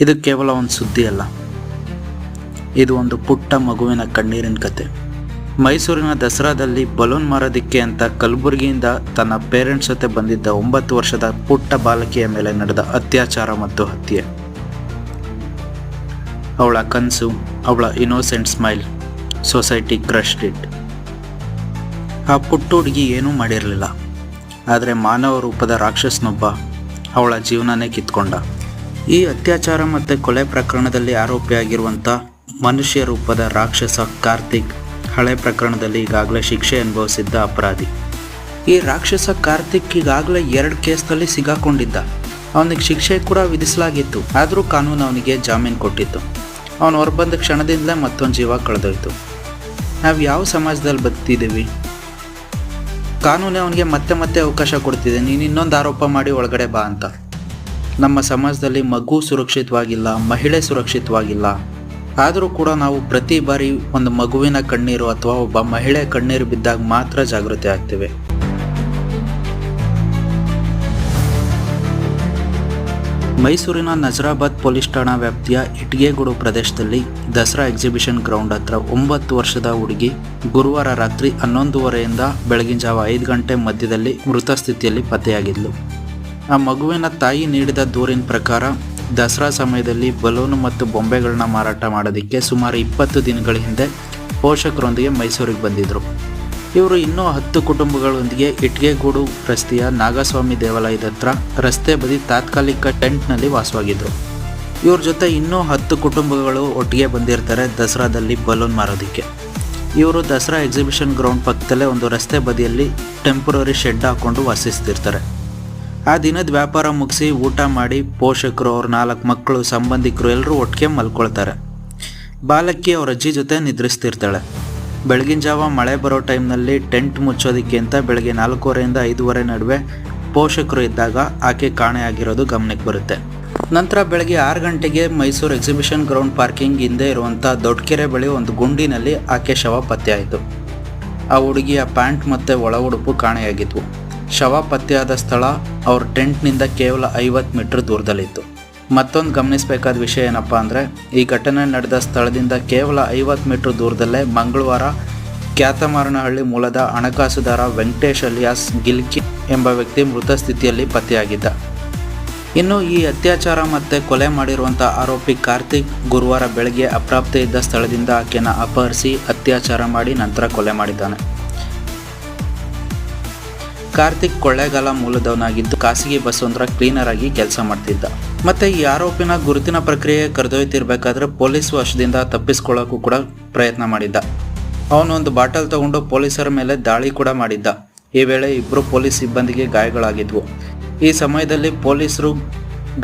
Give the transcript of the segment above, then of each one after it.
ಇದು ಕೇವಲ ಒಂದು ಸುದ್ದಿ ಅಲ್ಲ. ಇದು ಒಂದು ಪುಟ್ಟ ಮಗುವಿನ ಕಣ್ಣೀರಿನ ಕತೆ. ಮೈಸೂರಿನ ದಸರಾದಲ್ಲಿ ಬಲೂನ್ ಮಾರೋದಿಕ್ಕೆ ಅಂತ ಕಲಬುರಗಿಯಿಂದ ತನ್ನ ಪೇರೆಂಟ್ಸ್ ಜೊತೆ ಬಂದಿದ್ದ ಒಂಬತ್ತು ವರ್ಷದ ಪುಟ್ಟ ಬಾಲಕಿಯ ಮೇಲೆ ನಡೆದ ಅತ್ಯಾಚಾರ ಮತ್ತು ಹತ್ಯೆ. ಅವಳ ಕನಸು, ಅವಳ innocent smile society crushed it ಆ ಪುಟ್ಟ ಹುಡುಗಿ ಏನೂ ಮಾಡಿರಲಿಲ್ಲ. ಆದರೆ ಮಾನವ ರೂಪದ ರಾಕ್ಷಸನೊಬ್ಬ ಅವಳ ಜೀವನನೇ ಕಿತ್ಕೊಂಡ. ಈ ಅತ್ಯಾಚಾರ ಮತ್ತು ಕೊಲೆ ಪ್ರಕರಣದಲ್ಲಿ ಆರೋಪಿಯಾಗಿರುವಂಥ ಮನುಷ್ಯ ರೂಪದ ರಾಕ್ಷಸ ಕಾರ್ತಿಕ್ ಹಳೆ ಪ್ರಕರಣದಲ್ಲಿ ಈಗಾಗಲೇ ಶಿಕ್ಷೆ ಅನುಭವಿಸಿದ್ದ ಅಪರಾಧಿ. ಈ ರಾಕ್ಷಸ ಕಾರ್ತಿಕ್ ಈಗಾಗಲೇ ಎರಡು ಕೇಸ್ನಲ್ಲಿ ಸಿಗಾಕೊಂಡಿದ್ದ. ಅವನಿಗೆ ಶಿಕ್ಷೆ ಕೂಡ ವಿಧಿಸಲಾಗಿತ್ತು. ಆದರೂ ಕಾನೂನು ಅವನಿಗೆ ಜಾಮೀನು ಕೊಟ್ಟಿತ್ತು. ಅವನು ಹೊರಬಂದ ಕ್ಷಣದಿಂದಲೇ ಮತ್ತೊಂದು ಜೀವ ಕಳೆದೋಯ್ತು. ನಾವು ಯಾವ ಸಮಾಜದಲ್ಲಿ ಬದುಕ್ತಿದ್ದೀವಿ? ಕಾನೂನು ಅವನಿಗೆ ಮತ್ತೆ ಮತ್ತೆ ಅವಕಾಶ ಕೊಡ್ತಿದೆ. ನೀನು ಇನ್ನೊಂದು ಆರೋಪ ಮಾಡಿ ಒಳಗಡೆ ಬಾ ಅಂತ. ನಮ್ಮ ಸಮಾಜದಲ್ಲಿ ಮಗು ಸುರಕ್ಷಿತವಾಗಿಲ್ಲ, ಮಹಿಳೆ ಸುರಕ್ಷಿತವಾಗಿಲ್ಲ. ಆದರೂ ಕೂಡ ನಾವು ಪ್ರತಿ ಬಾರಿ ಒಂದು ಮಗುವಿನ ಕಣ್ಣೀರು ಅಥವಾ ಒಬ್ಬ ಮಹಿಳೆ ಕಣ್ಣೀರು ಬಿದ್ದಾಗ ಮಾತ್ರ ಜಾಗೃತಿ ಆಗ್ತೇವೆ. ಮೈಸೂರಿನ ನಜರಾಬಾದ್ ಪೊಲೀಸ್ ಠಾಣಾ ವ್ಯಾಪ್ತಿಯ ಇಟ್ಗೆಗೂಡು ಪ್ರದೇಶದಲ್ಲಿ ದಸರಾ ಎಕ್ಸಿಬಿಷನ್ ಗ್ರೌಂಡ್ ಹತ್ರ ಒಂಬತ್ತು ವರ್ಷದ ಹುಡುಗಿ ಗುರುವಾರ ರಾತ್ರಿ ಹನ್ನೊಂದುವರೆಯಿಂದ ಬೆಳಗಿನ ಜಾವ ಐದು ಗಂಟೆ ಮಧ್ಯದಲ್ಲಿ ಮೃತ ಸ್ಥಿತಿಯಲ್ಲಿ ಪತ್ತೆಯಾಗಿದ್ಲು. ಆ ಮಗುವಿನ ತಾಯಿ ನೀಡಿದ ದೂರಿನ ಪ್ರಕಾರ ದಸರಾ ಸಮಯದಲ್ಲಿ ಬಲೂನು ಮತ್ತು ಬೊಂಬೆಗಳನ್ನ ಮಾರಾಟ ಮಾಡೋದಕ್ಕೆ ಸುಮಾರು ಇಪ್ಪತ್ತು ದಿನಗಳ ಹಿಂದೆ ಪೋಷಕರೊಂದಿಗೆ ಮೈಸೂರಿಗೆ ಬಂದಿದ್ದರು ಇವರು ಇನ್ನೂ ಹತ್ತು ಕುಟುಂಬಗಳೊಂದಿಗೆ ಇಟ್ಗೆಗೂಡು ರಸ್ತೆಯ ನಾಗಸ್ವಾಮಿ ದೇವಾಲಯದ ಹತ್ರ ರಸ್ತೆ ಬದಿ ತಾತ್ಕಾಲಿಕ ಟೆಂಟ್ನಲ್ಲಿ ವಾಸವಾಗಿದ್ದರು ಇವ್ರ ಜೊತೆ ಇನ್ನೂ ಹತ್ತು ಕುಟುಂಬಗಳು ಒಟ್ಟಿಗೆ ಬಂದಿರ್ತಾರೆ ದಸರಾದಲ್ಲಿ ಬಲೂನ್ ಮಾರೋದಕ್ಕೆ. ಇವರು ದಸರಾ ಎಕ್ಸಿಬಿಷನ್ ಗ್ರೌಂಡ್ ಪಕ್ಕದಲ್ಲೇ ಒಂದು ರಸ್ತೆ ಬದಿಯಲ್ಲಿ ಟೆಂಪ್ರರಿ ಶೆಡ್ ಹಾಕ್ಕೊಂಡು ವಾಸಿಸ್ತಿರ್ತಾರೆ. ಆ ದಿನದ ವ್ಯಾಪಾರ ಮುಗಿಸಿ ಊಟ ಮಾಡಿ ಪೋಷಕರು ಅವ್ರ ನಾಲ್ಕು ಮಕ್ಕಳು ಸಂಬಂಧಿಕರು ಎಲ್ಲರೂ ಒಟ್ಟಿಗೆ ಮಲ್ಕೊಳ್ತಾರೆ. ಬಾಲಕಿ ಅವ್ರ ಅಜ್ಜಿ ಜೊತೆ ನಿದ್ರಿಸ್ತಿರ್ತಾಳೆ. ಬೆಳಗಿನ ಜಾವ ಮಳೆ ಬರೋ ಟೈಮ್ನಲ್ಲಿ ಟೆಂಟ್ ಮುಚ್ಚೋದಕ್ಕೆ ಅಂತ ಬೆಳಗ್ಗೆ ನಾಲ್ಕೂವರೆಯಿಂದ ಐದೂವರೆ ನಡುವೆ ಪೋಷಕರು ಇದ್ದಾಗ ಆಕೆ ಕಾಣೆಯಾಗಿರೋದು ಗಮನಕ್ಕೆ ಬರುತ್ತೆ. ನಂತರ ಬೆಳಗ್ಗೆ ಆರು ಗಂಟೆಗೆ ಮೈಸೂರು ಎಕ್ಸಿಬಿಷನ್ ಗ್ರೌಂಡ್ ಪಾರ್ಕಿಂಗ್ ಹಿಂದೆ ಇರುವಂಥ ದೊಡ್ಡಕೆರೆ ಬಳಿ ಒಂದು ಗುಂಡಿನಲ್ಲಿ ಆಕೆ ಶವ ಪತ್ತೆಯಾಯಿತು ಆ ಹುಡುಗಿಯ ಪ್ಯಾಂಟ್ ಮತ್ತು ಒಳ ಉಡುಪು ಕಾಣೆಯಾಗಿದ್ವು. ಶವ ಪತ್ತೆಯಾದ ಸ್ಥಳ ಅವ್ರ ಟೆಂಟ್ನಿಂದ ಕೇವಲ ಐವತ್ತು ಮೀಟರ್ ದೂರದಲ್ಲಿತ್ತು. ಮತ್ತೊಂದು ಗಮನಿಸಬೇಕಾದ ವಿಷಯ ಏನಪ್ಪ ಅಂದರೆ, ಈ ಘಟನೆ ನಡೆದ ಸ್ಥಳದಿಂದ ಕೇವಲ ಐವತ್ತು ಮೀಟರ್ ದೂರದಲ್ಲೇ ಮಂಗಳವಾರ ಕ್ಯಾತಮಾರನಹಳ್ಳಿ ಮೂಲದ ಹಣಕಾಸುದಾರ ವೆಂಕಟೇಶ್ ಅಲಿಯಾಸ್ ಗಿಲ್ಕಿ ಎಂಬ ವ್ಯಕ್ತಿ ಮೃತ ಸ್ಥಿತಿಯಲ್ಲಿ ಪತ್ತೆಯಾಗಿದ್ದ. ಇನ್ನು ಈ ಅತ್ಯಾಚಾರ ಮತ್ತು ಕೊಲೆ ಮಾಡಿರುವಂಥ ಆರೋಪಿ ಕಾರ್ತಿಕ್ ಗುರುವಾರ ಬೆಳಗ್ಗೆ ಅಪ್ರಾಪ್ತ ಇದ್ದ ಸ್ಥಳದಿಂದ ಆಕೆಯನ್ನು ಅಪಹರಿಸಿ ಅತ್ಯಾಚಾರ ಮಾಡಿ ನಂತರ ಕೊಲೆ ಮಾಡಿದ್ದಾನೆ. ಕಾರ್ತಿಕ್ ಕೊಳ್ಳೇಗಾಲ ಮೂಲದವನಾಗಿದ್ದು ಖಾಸಗಿ ಬಸ್ ಒಂದರ ಕ್ಲೀನರ್ ಆಗಿ ಕೆಲಸ ಮಾಡ್ತಿದ್ದ. ಮತ್ತೆ ಈ ಆರೋಪಿನ ಗುರುತಿನ ಪ್ರಕ್ರಿಯೆ ಕರೆದೊಯ್ತಿರ್ಬೇಕಾದ್ರೆ ಪೊಲೀಸ್ ವಶದಿಂದ ತಪ್ಪಿಸ್ಕೊಳ್ಳೋಕ್ಕೂ ಕೂಡ ಪ್ರಯತ್ನ ಮಾಡಿದ್ದ. ಅವನೊಂದು ಬಾಟಲ್ ತಗೊಂಡು ಪೊಲೀಸರ ಮೇಲೆ ದಾಳಿ ಕೂಡ ಮಾಡಿದ್ದ. ಈ ವೇಳೆ ಇಬ್ಬರು ಪೊಲೀಸ್ ಸಿಬ್ಬಂದಿಗೆ ಗಾಯಗಳಾಗಿದ್ವು. ಈ ಸಮಯದಲ್ಲಿ ಪೊಲೀಸರು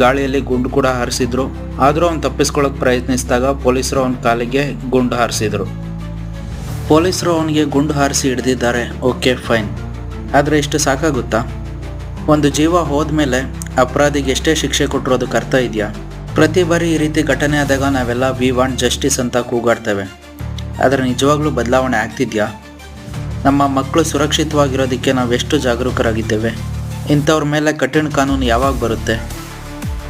ಗಾಳಿಯಲ್ಲಿ ಗುಂಡು ಕೂಡ ಹಾರಿಸಿದ್ರು. ಆದರೂ ಅವನು ತಪ್ಪಿಸ್ಕೊಳ್ಳೋಕೆ ಪ್ರಯತ್ನಿಸಿದಾಗ ಪೊಲೀಸರು ಅವನ ಕಾಲಿಗೆ ಗುಂಡು ಹಾರಿಸಿದ್ರು. ಪೊಲೀಸರು ಅವನಿಗೆ ಗುಂಡು ಹಾರಿಸಿ ಹಿಡಿದಿದ್ದಾರೆ. Okay, fine. ಆದರೆ ಇಷ್ಟು ಸಾಕಾಗುತ್ತಾ? ಒಂದು ಜೀವ ಹೋದ್ಮೇಲೆ ಅಪರಾಧಿಗೆ ಎಷ್ಟೇ ಶಿಕ್ಷೆ ಕೊಟ್ಟರು ಅದಕ್ಕೆ ಅರ್ಥ ಇದೆಯಾ? ಪ್ರತಿ ಬಾರಿ ಈ ರೀತಿ ಘಟನೆ ಆದಾಗ ನಾವೆಲ್ಲ ವಿ ವಾಂಟ್ ಜಸ್ಟಿಸ್ ಅಂತ ಕೂಗಾಡ್ತೇವೆ. ಆದರೆ ನಿಜವಾಗ್ಲೂ ಬದಲಾವಣೆ ಆಗ್ತಿದ್ಯಾ? ನಮ್ಮ ಮಕ್ಕಳು ಸುರಕ್ಷಿತವಾಗಿರೋದಕ್ಕೆ ನಾವು ಎಷ್ಟು ಜಾಗರೂಕರಾಗಿದ್ದೇವೆ? ಇಂಥವ್ರ ಮೇಲೆ ಕಠಿಣ ಕಾನೂನು ಯಾವಾಗ ಬರುತ್ತೆ?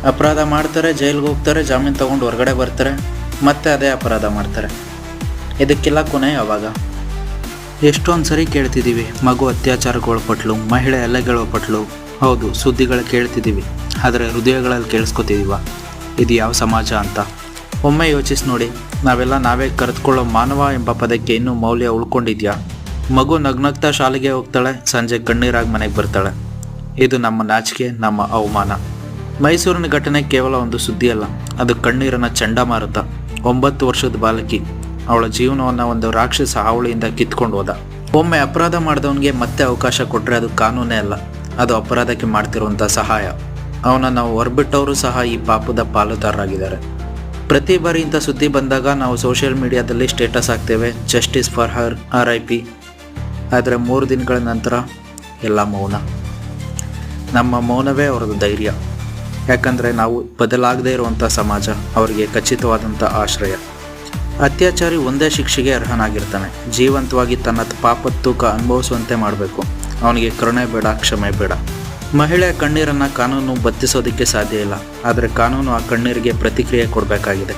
ಅಪರಾಧ ಮಾಡ್ತಾರೆ, ಜೈಲಿಗೆ ಹೋಗ್ತಾರೆ, ಜಾಮೀನು ತಗೊಂಡು ಹೊರಗಡೆ ಬರ್ತಾರೆ, ಮತ್ತೆ ಅದೇ ಅಪರಾಧ ಮಾಡ್ತಾರೆ. ಇದಕ್ಕೆಲ್ಲ ಕೊನೆ ಯಾವಾಗ? ಎಷ್ಟೊಂದು ಸರಿ ಕೇಳ್ತಿದ್ದೀವಿ ಮಗು ಅತ್ಯಾಚಾರಕ್ಕೆ ಒಳಪಟ್ಲು ಮಹಿಳೆ ಎಲೆಗೆ ಒಳಪಟ್ಲು ಹೌದು, ಸುದ್ದಿಗಳು ಕೇಳ್ತಿದ್ದೀವಿ ಆದರೆ ಹೃದಯಗಳಲ್ಲಿ ಕೇಳಿಸ್ಕೊತಿದ್ದೀವ ಇದು ಯಾವ ಸಮಾಜ ಅಂತ. ಒಮ್ಮೆ ಯೋಚಿಸಿ ನೋಡಿ, ನಾವೆಲ್ಲ ನಾವೇ ಕರೆದುಕೊಳ್ಳೋ ಮಾನವ ಎಂಬ ಪದಕ್ಕೆ ಇನ್ನೂ ಮೌಲ್ಯ ಉಳ್ಕೊಂಡಿದ್ಯಾ? ಮಗು ನಗ್ನಗ್ತಾ ಶಾಲೆಗೆ ಹೋಗ್ತಾಳೆ, ಸಂಜೆ ಕಣ್ಣೀರಾಗಿ ಮನೆಗೆ ಬರ್ತಾಳೆ. ಇದು ನಮ್ಮ ನಾಚಿಕೆ, ನಮ್ಮ ಅವಮಾನ. ಮೈಸೂರಿನ ಘಟನೆ ಕೇವಲ ಒಂದು ಸುದ್ದಿ ಅಲ್ಲ ಅದು ಕಣ್ಣೀರನ್ನು ಚಂಡಮಾರುತ ಒಂಬತ್ತು ವರ್ಷದ ಬಾಲಕಿ. ಅವಳ ಜೀವನವನ್ನು ಒಂದು ರಾಕ್ಷಸ ಹಾವಳಿಯಿಂದ ಕಿತ್ಕೊಂಡು ಹೋದ. ಒಮ್ಮೆ ಅಪರಾಧ ಮಾಡಿದವನಿಗೆ ಮತ್ತೆ ಅವಕಾಶ ಕೊಟ್ಟರೆ ಅದು ಕಾನೂನೇ ಅಲ್ಲ. ಅದು ಅಪರಾಧಕ್ಕೆ ಮಾಡ್ತಿರುವಂಥ ಸಹಾಯ. ಅವನನ್ನು ಹೊರಬಿಟ್ಟವರು ಸಹ ಈ ಪಾಪದ ಪಾಲುದಾರರಾಗಿದ್ದಾರೆ. ಪ್ರತಿ ಬಾರಿ ಇಂಥ ಸುದ್ದಿ ಬಂದಾಗ ನಾವು ಸೋಷಿಯಲ್ ಮೀಡಿಯಾದಲ್ಲಿ ಸ್ಟೇಟಸ್ ಹಾಕ್ತೇವೆ. Justice for her, R I P. ಆದರೆ ಮೂರು ದಿನಗಳ ನಂತರ ಎಲ್ಲ ಮೌನ. ನಮ್ಮ ಮೌನವೇ ಅವ್ರದ್ದು ಧೈರ್ಯ. ಯಾಕಂದರೆ ನಾವು ಬದಲಾಗದೇ ಇರುವಂಥ ಸಮಾಜ, ಅವರಿಗೆ ಖಚಿತವಾದಂಥ ಆಶ್ರಯ. ಅತ್ಯಾಚಾರಿ ಒಂದೇ ಶಿಕ್ಷೆಗೆ ಅರ್ಹನಾಗಿರ್ತಾನೆ. ಜೀವಂತವಾಗಿ ತನ್ನ ಪಾಪದ ತೂಕ ಅನುಭವಿಸುವಂತೆ ಮಾಡಬೇಕು. ಅವನಿಗೆ ಕರುಣೆ ಬೇಡ, ಕ್ಷಮೆ ಬೇಡ. ಮಹಿಳೆಯ ಕಣ್ಣೀರನ್ನು ಕಾನೂನು ಬತ್ತಿಸೋದಕ್ಕೆ ಸಾಧ್ಯ ಇಲ್ಲ. ಆದರೆ ಕಾನೂನು ಆ ಕಣ್ಣೀರಿಗೆ ಪ್ರತಿಕ್ರಿಯೆ ಕೊಡಬೇಕಾಗಿದೆ.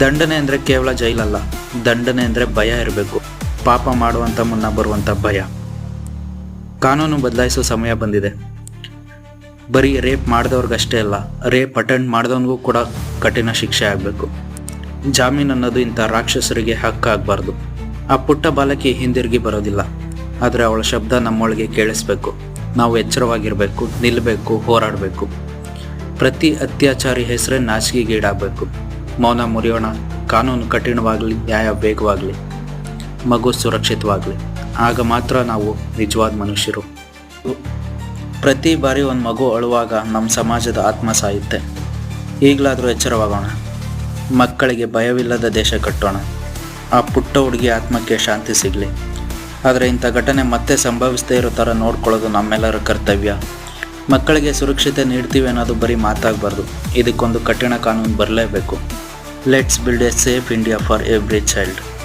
ದಂಡನೆ ಅಂದರೆ ಕೇವಲ ಜೈಲಲ್ಲ. ದಂಡನೆ ಅಂದರೆ ಭಯ ಇರಬೇಕು. ಪಾಪ ಮಾಡುವಂಥ ಮುನ್ನ ಬರುವಂಥ ಭಯ. ಕಾನೂನು ಬದಲಾಯಿಸೋ ಸಮಯ ಬಂದಿದೆ. ಬರೀ ರೇಪ್ ಮಾಡಿದವ್ರಿಗಷ್ಟೇ ಅಲ್ಲ, ರೇಪ್ ಅಟೆಂಡ್ ಮಾಡಿದವನಿಗೂ ಕೂಡ ಕಠಿಣ ಶಿಕ್ಷೆ ಆಗಬೇಕು. ಜಾಮೀನು ಅನ್ನೋದು ಇಂಥ ರಾಕ್ಷಸರಿಗೆ ಹಕ್ಕಾಗಬಾರ್ದು. ಆ ಪುಟ್ಟ ಬಾಲಕಿ ಹಿಂದಿರುಗಿ ಬರೋದಿಲ್ಲ. ಆದರೆ ಅವಳ ಶಬ್ದ ನಮ್ಮೊಳಗೆ ಕೇಳಿಸ್ಬೇಕು. ನಾವು ಎಚ್ಚರವಾಗಿರಬೇಕು ನಿಲ್ಲಬೇಕು ಹೋರಾಡಬೇಕು. ಪ್ರತಿ ಅತ್ಯಾಚಾರಿ ಹೆಸರೇ ನಾಚಿಕೆಗೀಡಾಗಬೇಕು ಮೌನ ಮುರಿಯೋಣ, ಕಾನೂನು ಕಠಿಣವಾಗಲಿ, ನ್ಯಾಯ ವೇಗವಾಗಲಿ, ಮಗು ಸುರಕ್ಷಿತವಾಗಲಿ. ಆಗ ಮಾತ್ರ ನಾವು ನಿಜವಾದ ಮನುಷ್ಯರು. ಪ್ರತಿ ಬಾರಿ ಒಂದು ಮಗು ಅಳುವಾಗ ನಮ್ಮ ಸಮಾಜದ ಆತ್ಮ ಸಾಯುತ್ತೆ ಈಗಲಾದರೂ ಎಚ್ಚರವಾಗೋಣ. ಮಕ್ಕಳಿಗೆ ಭಯವಿಲ್ಲದ ದೇಶ ಕಟ್ಟೋಣ. ಆ ಪುಟ್ಟ ಹುಡುಗಿ ಆತ್ಮಕ್ಕೆ ಶಾಂತಿ ಸಿಗಲಿ. ಆದರೆ ಇಂಥ ಘಟನೆ ಮತ್ತೆ ಸಂಭವಿಸದೇ ಇರೋ ಥರ ನೋಡ್ಕೊಳ್ಳೋದು ನಮ್ಮೆಲ್ಲರ ಕರ್ತವ್ಯ. ಮಕ್ಕಳಿಗೆ ಸುರಕ್ಷತೆ ನೀಡ್ತೀವಿ ಅನ್ನೋದು ಬರೀ ಮಾತಾಗಬಾರ್ದು. ಇದಕ್ಕೊಂದು ಕಠಿಣ ಕಾನೂನು ಬರಲೇಬೇಕು. Let's build a safe India for every child